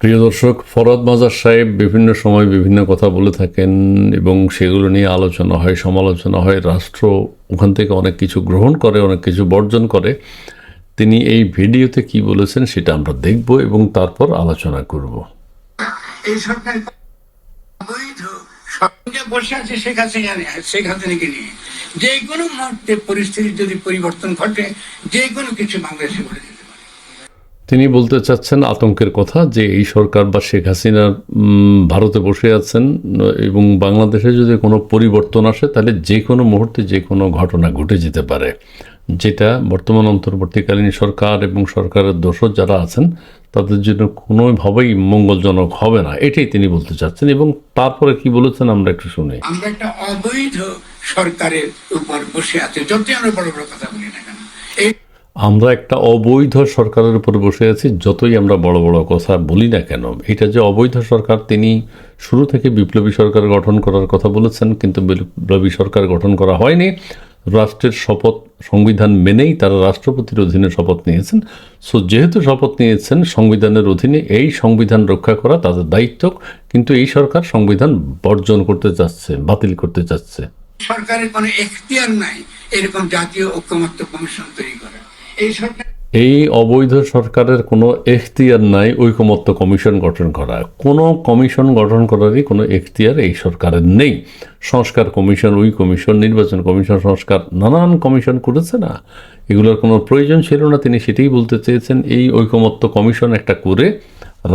প্রিয় দর্শক ফরদ মাজার সাহেব বিভিন্ন সময় বিভিন্ন কথা বলে থাকেন এবং সেগুলো নিয়ে আলোচনা হয়, সমালোচনা হয়। রাষ্ট্র ওখান থেকে অনেক কিছু গ্রহণ করে, অনেক কিছু বর্জন করে। তিনি এই ভিডিওতে কি বলেছেন সেটা আমরা দেখব এবং তারপর আলোচনা করব। এই সরকার বসে আছে শেখ হাসিনা শেখ হাসিনাকে নিয়ে। যে কোনো মুহূর্তে পরিস্থিতি যদি পরিবর্তন ঘটে, যে কোনো কিছু বাংলাদেশে ঘটে। তিনি বলতে চাচ্ছেন আতঙ্কের কথা যে এই সরকার বা শেখ হাসিনা ভারতে বসে আছেন এবং বাংলাদেশে যদি কোনো পরিবর্তন আসে, তাহলে যে কোনো মুহূর্তে যে কোনো ঘটনা ঘটে যেতে পারে। যেটা বর্তমান অন্তর্বর্তীকালীন সরকার এবং সরকারের দোষর যারা আছেন, তাদের জন্য কোনোভাবেই মঙ্গলজনক হবে না, এটাই তিনি বলতে চাচ্ছেন এবং তারপরে কি বলেছেন আমরা একটু শুনি। আমরা একটা অবৈধ সরকারের উপর বসে আছে, যতই আমরা বড় বড় কথা বলি না কেন। আমরা একটা অবৈধ সরকারের উপর বসে আছি, যতই আমরা বড় বড় কথা বলি না কেন, এটা যে অবৈধ সরকার, তিনি শুরু থেকে বিপ্লবী সরকার গঠন করার কথা বলেছেন, কিন্তু বিপ্লবী সরকার গঠন করা হয়নি। রাষ্ট্রের শপথ সংবিধান মেনেই তারা রাষ্ট্রপতির অধীনে শপথ নিয়েছেন। সো যেহেতু শপথ নিয়েছেন, সংবিধানের অধীনে এই সংবিধান রক্ষা করা তাদের দায়িত্ব, কিন্তু এই সরকার সংবিধান বর্জন করতে চাচ্ছে, বাতিল করতে চাচ্ছে। সরকারের কোনো এখতিয়ার নাই, এরকম জাতীয় ঐক্যমত্য কমিশন তৈরি করা। এই অবৈধ সরকারের কোনো এখতিয়ার নাই ঐকমত্য কমিশন গঠন করা। কোনো কমিশন গঠন করারই কোনো এখতিয়ার এই সরকারের নেই। সংস্কার কমিশন ওই কমিশন নির্বাচন কমিশন সংস্কার নানান কমিশন করেছে না। এগুলোর কোনো প্রয়োজন ছিল না তিনি সেটাই বলতে চেয়েছেন। এই ঐকমত্য কমিশন একটা করে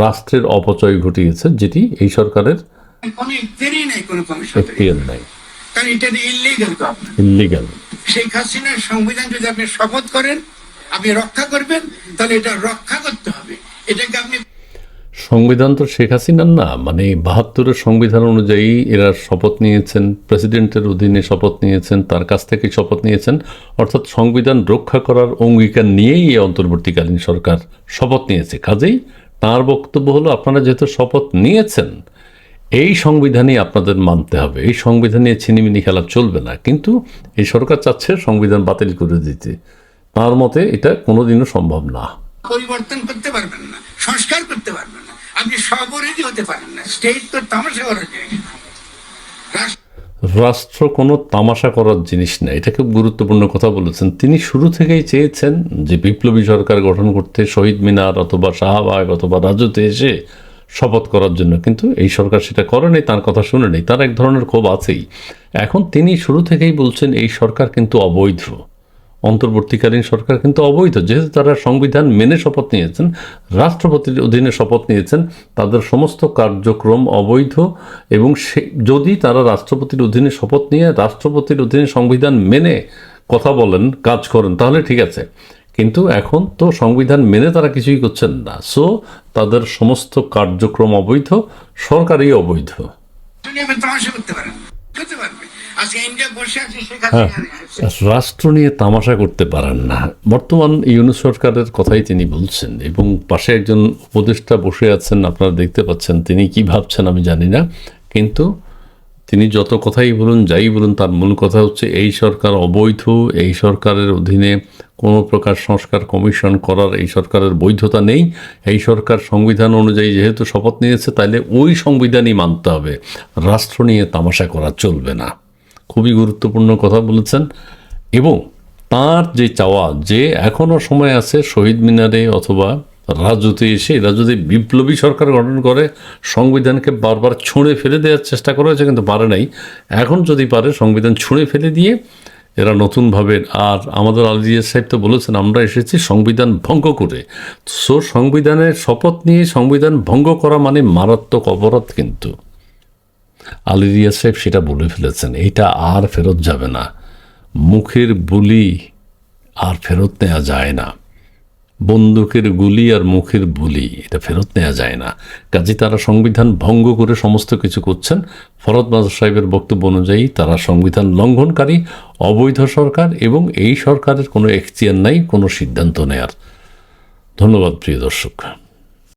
রাষ্ট্রের অপচয় ঘটিয়েছে যেটি এই সরকারের এখতিয়ার নাই। কারণ এটা ইলিগাল ইলিগাল শেখ হাসিনার সংবিধান যদি আপনি শপথ করেন আপনি রক্ষা করবেন, তাহলে এটা রক্ষা করতে হবে। এটাকে আপনি সংবিধান তো শেখ হাসিনার না মানে বাহাত্তরের সংবিধান অনুযায়ী এরা শপথ নিয়েছেন, প্রেসিডেন্টের অধীনে শপথ নিয়েছেন, তার কাছ থেকে শপথ নিয়েছেন, অর্থাৎ সংবিধান রক্ষা করার অঙ্গীকার নিয়েই এই অন্তর্বর্তীকালীন সরকার শপথ নিয়েছে। কাজেই তার বক্তব্য হলো, আপনারা যেহেতু শপথ নিয়েছেন, এই সংবিধানই আপনাদের মানতে হবে। এই সংবিধান নিয়ে ছিনিমিনি খেলা চলবে না, কিন্তু এই সরকার চাচ্ছে সংবিধান বাতিল করে দিতে। তার মতে এটা কোনোদিনও সম্ভব না। পরিবর্তন করতে পারবেন না সংস্কার করতে পারবেন না আপনি সবরেজই হতে পারেন না স্টেট তো তামাশা করার জিনিস রাষ্ট্র রাষ্ট্র কোনো তামাশা করার জিনিস না এটা খুব গুরুত্বপূর্ণ কথা বলেছেন। তিনি শুরু থেকেই চেয়েছেন যে বিপ্লবী সরকার গঠন করতে শহীদ মিনার অথবা শাহবাগ অথবা রাজুতে এসে শপথ করার জন্য কিন্তু এই সরকার সেটা করেনি তার কথা শুনে নেই তার এক ধরনের ক্ষোভ আছেই। এখন তিনি শুরু থেকেই বলছেন এই সরকার কিন্তু অবৈধ। অন্তর্বর্তীকালীন সরকার কিন্তু অবৈধ। যেহেতু তারা সংবিধান মেনে শপথ নিয়েছেন, রাষ্ট্রপতির অধীনে শপথ নিয়েছেন, তাদের সমস্ত কার্যক্রম অবৈধ এবং সে, যদি তারা রাষ্ট্রপতির অধীনে শপথ নিয়ে রাষ্ট্রপতির অধীনে সংবিধান মেনে কথা বলেন, কাজ করেন, তাহলে ঠিক আছে। কিন্তু এখন তো সংবিধান মেনে তারা কিছুই করছেন না। সো তাদের সমস্ত কার্যক্রম অবৈধ, সরকারই অবৈধ। করতে পারবে। হ্যাঁ। রাষ্ট্র নিয়ে তামাশা করতে পারেন না। বর্তমান ইউনুস সরকারের কথাই তিনি বলছেন এবং পাশে একজন উপদেষ্টা বসে আছেন আপনারা দেখতে পাচ্ছেন তিনি কি ভাবছেন আমি জানি না। কিন্তু তিনি যত কথাই বলুন যাই বলুন তার মূল কথা হচ্ছে এই সরকার অবৈধ এই সরকারের অধীনে কোনো প্রকার সংস্কার কমিশন করার এই সরকারের বৈধতা নেই। এই সরকার সংবিধান অনুযায়ী যেহেতু শপথ নিয়েছে তাহলে ওই সংবিধানই মানতে হবে। রাষ্ট্র নিয়ে তামাশা করা চলবে না। খুবই গুরুত্বপূর্ণ কথা বলেছেন এবং তার যে চাওয়া, যে এখনও সময় আছে শহীদ মিনারে অথবা রাজুতে এসে এরা যদি বিপ্লবী সরকার গঠন করে, সংবিধানকে বারবার ছুঁড়ে ফেলে দেওয়ার চেষ্টা করা হয়েছে, কিন্তু পারে নাই। এখন যদি পারে, সংবিধান ছুঁড়ে ফেলে দিয়ে এরা নতুনভাবে, আর আমাদের আলিয়া সাহেব তো বলেছেন, আমরা এসেছি সংবিধান ভঙ্গ করে। সো সংবিধানের শপথ নিয়ে সংবিধান ভঙ্গ করা মানে মারাত্মক অপরাধ কিন্তু। আলিরিয়া সাহেব সেটা বলে ফেলেছেন এটা আর ফেরত যাবে না। মুখের বুলি আর ফেরত নেওয়া যায় না। বন্দুকের গুলি আর মুখের বুলি, এটা ফেরত নেওয়া যায় না। কাজে তারা সংবিধান ভঙ্গ করে সমস্ত কিছু করছেন। ফরদ মাজার সাহেবের বক্তব্য অনুযায়ী তারা সংবিধান লঙ্ঘনকারী, অবৈধ সরকার এবং এই সরকারের কোনো এখতিয়ার নাই, কোনো সিদ্ধান্ত নেয়ার। ধন্যবাদ প্রিয় দর্শক।